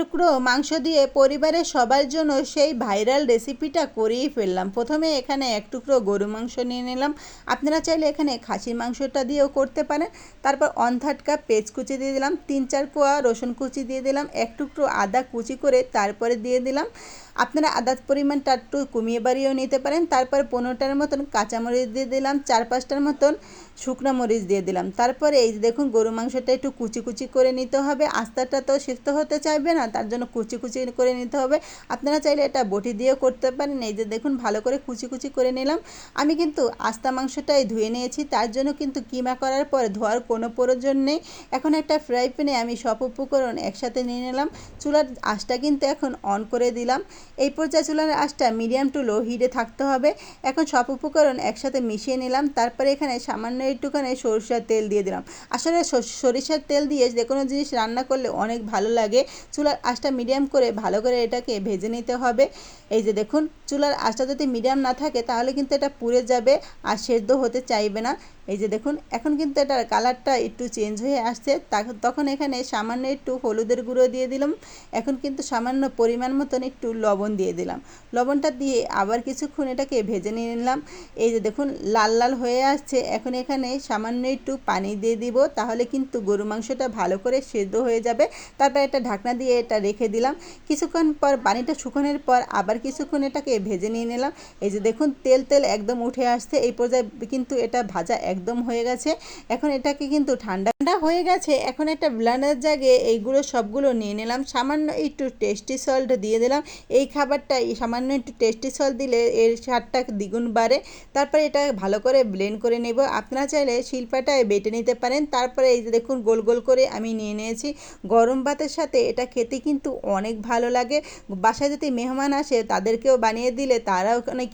টুকরো মাংস দিয়ে পরিবারের সবার জন্য সেই ভাইরাল রেসিপিটা করেই ফেললাম। প্রথমে এখানে এক টুকরো গরু মাংস নিয়ে নিলাম। আপনারা চাইলে এখানে খাসির মাংসটা দিয়েও করতে পারেন। তারপর অন থার্ড কাপ পেঁয়াজ কুচি দিয়ে দিলাম। তিন চার কোয়া রসুন কুচি দিয়ে দিলাম। এক টুকরো আদা কুচি করে তারপরে দিয়ে দিলাম। আপনারা আদার পরিমাণটা একটু কমিয়ে বাড়িয়েও নিতে পারেন। তারপর পনেরোটার মতন কাঁচামরিচ দিয়ে দিলাম। চার পাঁচটার মতন শুকনো মরিচ দিয়ে দিলাম। তারপরে এই দেখুন, গরু মাংসটা একটু কুচি কুচি করে নিতে হবে। আস্তাটা তো সিদ্ধ হতে চাইবে না। তার জন্য কুচি কুচি করে নিতে হবে। আপনারা চাইলে এটা বটি দিয়েও করতে পারেন। এই যে দেখুন, ভালো করে কুচি কুচি করে নিলাম। আমি কিন্তু আস্তা মাংসটাই ধুয়ে নিয়েছি। তার জন্য কিন্তু কিমা করার পর ধোয়ার কোনো প্রয়োজন নেই। এখন একটা ফ্রাই প্যানে আমি সব উপকরণ একসাথে নিয়ে নিলাম। চুলার আঁচটা কিন্তু এখন অন করে দিলাম। এই পর্যায়ে চুলার আঁচটা মিডিয়াম টু লো হিটে থাকতে হবে। এখন সব উপকরণ একসাথে মিশিয়ে নিলাম। তারপরে এখানে সামান্য একটুখানি সরিষার তেল দিয়ে দিলাম। আসলে সরিষার তেল দিয়ে যে কোনো জিনিস রান্না করলে অনেক ভালো লাগে। চুলার আঁচটা মিডিয়াম করে ভালো করে এটাকে ভেজে নিতে হবে। এই যে দেখুন, চুলার আঁচটা যদি মিডিয়াম না থাকে, তাহলে কিন্তু এটা পুড়ে যাবে আর সেদ্ধ হতে চাইবে না। এই যে দেখুন, এখন কিন্তু এটার কালারটা একটু চেঞ্জ হয়ে আসছে। তখন এখানে সামান্য একটু হলুদের গুঁড়ো দিয়ে দিলাম। এখন কিন্তু সামান্য পরিমাণ মতন একটু লবণ দিয়ে দিলাম। লবণটা দিয়ে আবার কিছুক্ষণ এটাকে ভেজে নিয়ে নিলাম। এই যে দেখুন, লাল লাল হয়ে আসছে। এখন এখানে সামান্য একটু পানি দিয়ে দিব, তাহলে কিন্তু গরু মাংসটা ভালো করে সেদ্ধ হয়ে যাবে। তারপর এটা ঢাকনা দিয়ে এটা রেখে দিলাম। কিছুক্ষণ পর পানিটা শুকানোর পর আবার কিছুক্ষণ এটাকে ভেজে নিয়ে নিলাম। এই যে দেখুন, তেল তেল একদম উঠে আসছে। এই পর্যায়ে কিন্তু এটা ভাজা একদম হয়ে গেছে। এখন এটাকে কিন্তু ঠান্ডা ঠান্ডা হয়ে গেছে। এখন একটা ব্লান্ডার জাগে এইগুলো সবগুলো নিয়ে নিলাম। সামান্য একটু টেস্টি সল্ট দিয়ে দিলাম। এই খাবারটা সামান্য একটু টেস্টি সল্ট দিলে এর স্বাদটা দ্বিগুণ বাড়ে। তারপরে এটা ভালো করে ব্লেন্ড করে নেব। আপনারা চাইলে শিল্পাটায় বেটে নিতে পারেন। তারপরে এই যে দেখুন, গোল গোল করে আমি নিয়ে নিয়েছি। গরম ভাতের সাথে এটা খেতে কিন্তু অনেক ভালো লাগে। বাসায় যদি মেহমান আসে তাদেরকেও বানিয়ে দিলে তারাও অনেক